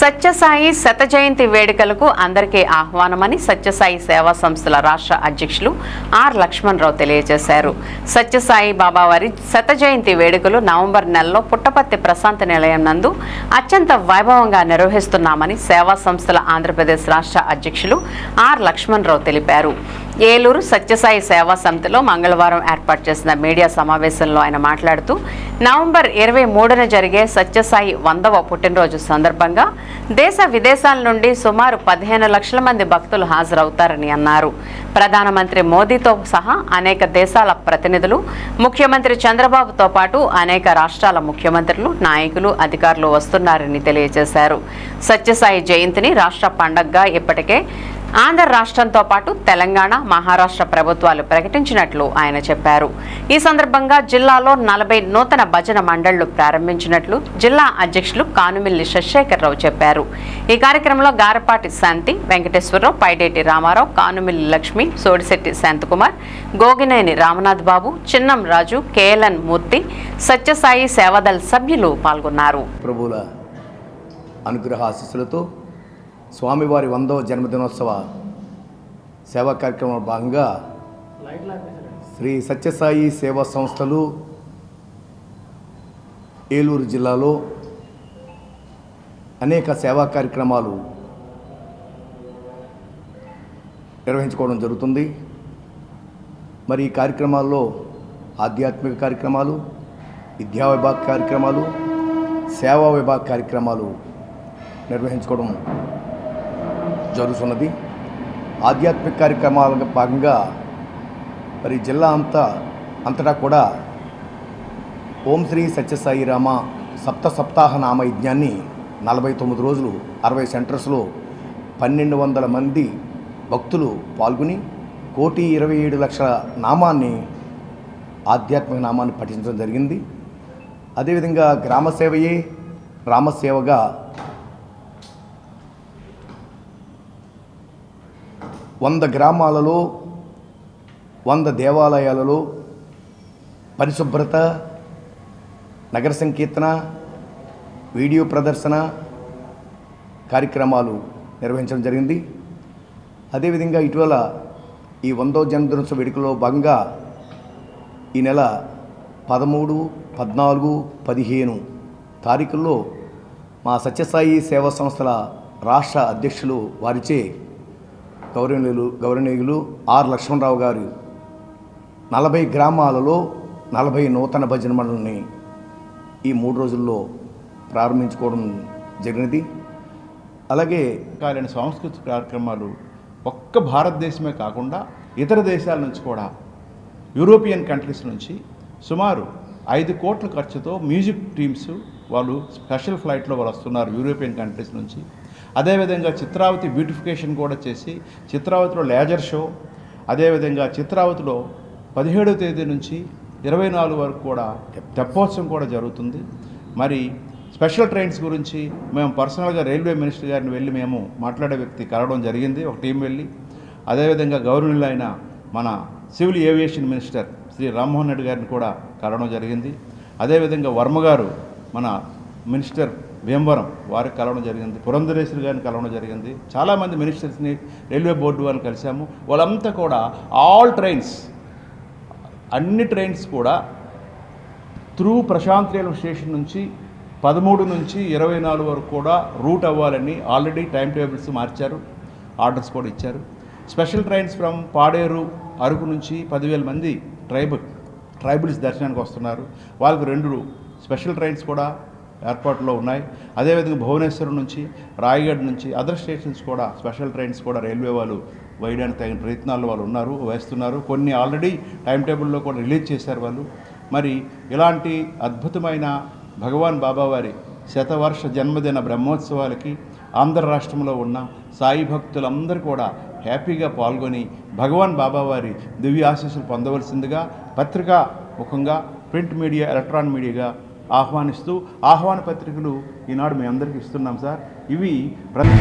సత్యసాయి శత జయంతి వేడుకలకు అందరికీ ఆహ్వానమని సత్యసాయి సేవా సంస్థల రాష్ట్ర అధ్యక్షులు ఆర్ లక్ష్మణరావు తెలియజేశారు. సత్యసాయి బాబావారి శత జయంతి వేడుకలు నవంబర్ నెలలో పుట్టపర్తి ప్రశాంత నిలయం నందు అత్యంత వైభవంగా నిర్వహిస్తున్నామని సేవా సంస్థల ఆంధ్రప్రదేశ్ రాష్ట్ర అధ్యక్షులు ఆర్ లక్ష్మణరావు తెలిపారు. ఏలూరు సత్యసాయి సేవా సమితిలో మంగళవారం ఏర్పాటు చేసిన మీడియా సమావేశంలో ఆయన మాట్లాడుతూ నవంబర్ ఇరవై మూడున జరిగే సత్యసాయి వందవ పుట్టినరోజు సందర్భంగా దేశ విదేశాల నుండి సుమారు పదిహేను లక్షల మంది భక్తులు హాజరవుతారని అన్నారు. ప్రధానమంత్రి మోదీతో సహా అనేక దేశాల ప్రతినిధులు ముఖ్యమంత్రి చంద్రబాబుతో పాటు అనేక రాష్ట్రాల ముఖ్యమంత్రులు నాయకులు అధికారులు వస్తున్నారని తెలియజేశారు. సత్యసాయి జయంతిని రాష్ట్ర పండగగా ఇప్పటికే ఆంధ్ర రాష్ట్రంతో పాటు తెలంగాణ మహారాష్ట్ర ప్రభుత్వాలు ప్రకటించినట్లు ఆయన చెప్పారు. ఈ సందర్భంగా జిల్లాలో నలభై నూతన భజన మండళ్ళు ప్రారంభించినట్లు జిల్లా అధ్యక్షులు కానుమిల్లి శశేఖరరావు చెప్పారు. ఈ కార్యక్రమంలో గారపాటి శాంతి వెంకటేశ్వరరావు పైడేటి రామారావు కానుమిల్లి లక్ష్మి సోడిశెట్టి శాంతకుమార్ గోగినేని రామనాథ్ బాబు చిన్నం రాజు కేఎల్ఎన్ మూర్తి సత్యసాయి సేవాదళ సభ్యులు పాల్గొన్నారు. అనుగ్రహ ఆశీస్సులతో స్వామివారి వందవ జన్మదినోత్సవ సేవా కార్యక్రమంలో భాగంగా శ్రీ సత్యసాయి సేవా సంస్థలు ఏలూరు జిల్లాలో అనేక సేవా కార్యక్రమాలు నిర్వహించుకోవడం జరుగుతుంది. మరి ఈ కార్యక్రమాల్లో ఆధ్యాత్మిక కార్యక్రమాలు విద్యా విభాగ కార్యక్రమాలు సేవా విభాగ కార్యక్రమాలు నిర్వహించుకోవడం జరుగుతున్నది. ఆధ్యాత్మిక కార్యక్రమాల భాగంగా మరి జిల్లా అంతా అంతటా కూడా ఓం శ్రీ సత్యసాయి రామ సప్త సప్తాహ నామ యజ్ఞాన్ని నలభై తొమ్మిది రోజులు అరవై సెంటర్స్లో పన్నెండు వందల మంది భక్తులు పాల్గొని కోటి ఇరవై ఏడు లక్షల నామాన్ని ఆధ్యాత్మిక నామాన్ని పఠించడం జరిగింది. అదేవిధంగా గ్రామ సేవయే రామసేవగా వంద గ్రామాలలో వంద దేవాలయాలలో పరిశుభ్రత నగర సంకీర్తన వీడియో ప్రదర్శన కార్యక్రమాలు నిర్వహించడం జరిగింది. అదేవిధంగా ఇటీవల ఈ వందో జన్మదినోత్సవ వేడుకలో భాగంగా ఈ నెల పదమూడు పద్నాలుగు పదిహేను తారీఖుల్లో మా సత్యసాయి సేవా సంస్థల రాష్ట్ర అధ్యక్షులు వారిచే గౌరవనీయులు గౌరవనీయులు ఆర్ లక్ష్మణరావు గారు. నలభై గ్రామాలలో నలభై నూతన భజన మండలిని ఈ మూడు రోజుల్లో ప్రారంభించుకోవడం జరిగినది. అలాగే రకాలైన సాంస్కృతిక కార్యక్రమాలు ఒక్క భారతదేశమే కాకుండా ఇతర దేశాల నుంచి కూడా యూరోపియన్ కంట్రీస్ నుంచి సుమారు ఐదు కోట్ల ఖర్చుతో మ్యూజిక్ టీమ్స్ వాళ్ళు స్పెషల్ ఫ్లైట్లో వాళ్ళు వస్తున్నారు యూరోపియన్ కంట్రీస్ నుంచి. అదేవిధంగా చిత్రావతి బ్యూటిఫికేషన్ కూడా చేసి చిత్రావతిలో లేజర్ షో అదేవిధంగా చిత్రావతిలో పదిహేడవ తేదీ నుంచి ఇరవై నాలుగు వరకు కూడా తెప్పోత్సవం కూడా జరుగుతుంది. మరి స్పెషల్ ట్రైన్స్ గురించి మేము పర్సనల్గా రైల్వే మినిస్టర్ గారిని వెళ్ళి మేము మాట్లాడే వ్యక్తి కలవడం జరిగింది ఒక టీం వెళ్ళి. అదేవిధంగా గవర్నర్ మన civil aviation minister Shri Rammohan Reddy గారిని కూడా కలవడం జరిగింది. అదేవిధంగా వర్మ గారు మన మినిస్టర్ భీమవరం వారికి కలవడం జరిగింది. పురంధరేశ్వరి గారిని కలవడం జరిగింది. చాలామంది మినిస్టర్స్ని రైల్వే బోర్డు వారిని కలిసాము. వాళ్ళంతా కూడా ఆల్ ట్రైన్స్ అన్ని ట్రైన్స్ కూడా త్రూ ప్రశాంత్ రైల్వే స్టేషన్ నుంచి పదమూడు నుంచి ఇరవై నాలుగు వరకు కూడా రూట్ అవ్వాలని ఆల్రెడీ టైం టేబుల్స్ మార్చారు. ఆర్డర్స్ కూడా ఇచ్చారు. Special trains from Paderu Araku నుంచి పదివేల మంది ట్రైబల్ ట్రైబల్స్ దర్శనానికి వస్తున్నారు. వాళ్ళకు రెండు స్పెషల్ ట్రైన్స్ కూడా ఏర్పాటులో ఉన్నాయి. అదేవిధంగా భువనేశ్వరం నుంచి రాయగఢ్ నుంచి అదర్ స్టేషన్స్ కూడా స్పెషల్ ట్రైన్స్ కూడా రైల్వే వాళ్ళు వేయడానికి తగిన ప్రయత్నాలు వాళ్ళు ఉన్నారు వేస్తున్నారు. కొన్ని ఆల్రెడీ టైం టేబుల్లో కూడా రిలీజ్ చేశారు వాళ్ళు. మరి ఇలాంటి అద్భుతమైన భగవాన్ బాబావారి శతవర్ష జన్మదిన బ్రహ్మోత్సవాలకి ఆంధ్ర రాష్ట్రంలో ఉన్న సాయి భక్తులందరూ కూడా హ్యాపీగా పాల్గొని భగవాన్ బాబావారి దివ్య ఆశీస్సులు పొందవలసిందిగా పత్రికా ముఖంగా ప్రింట్ మీడియా ఎలక్ట్రానిక్ మీడియాగా ఆహ్వానిస్తూ ఆహ్వాన పత్రికలు ఈనాడు మేము అందరికీ ఇస్తున్నాం సార్. ఇవి ప్రతి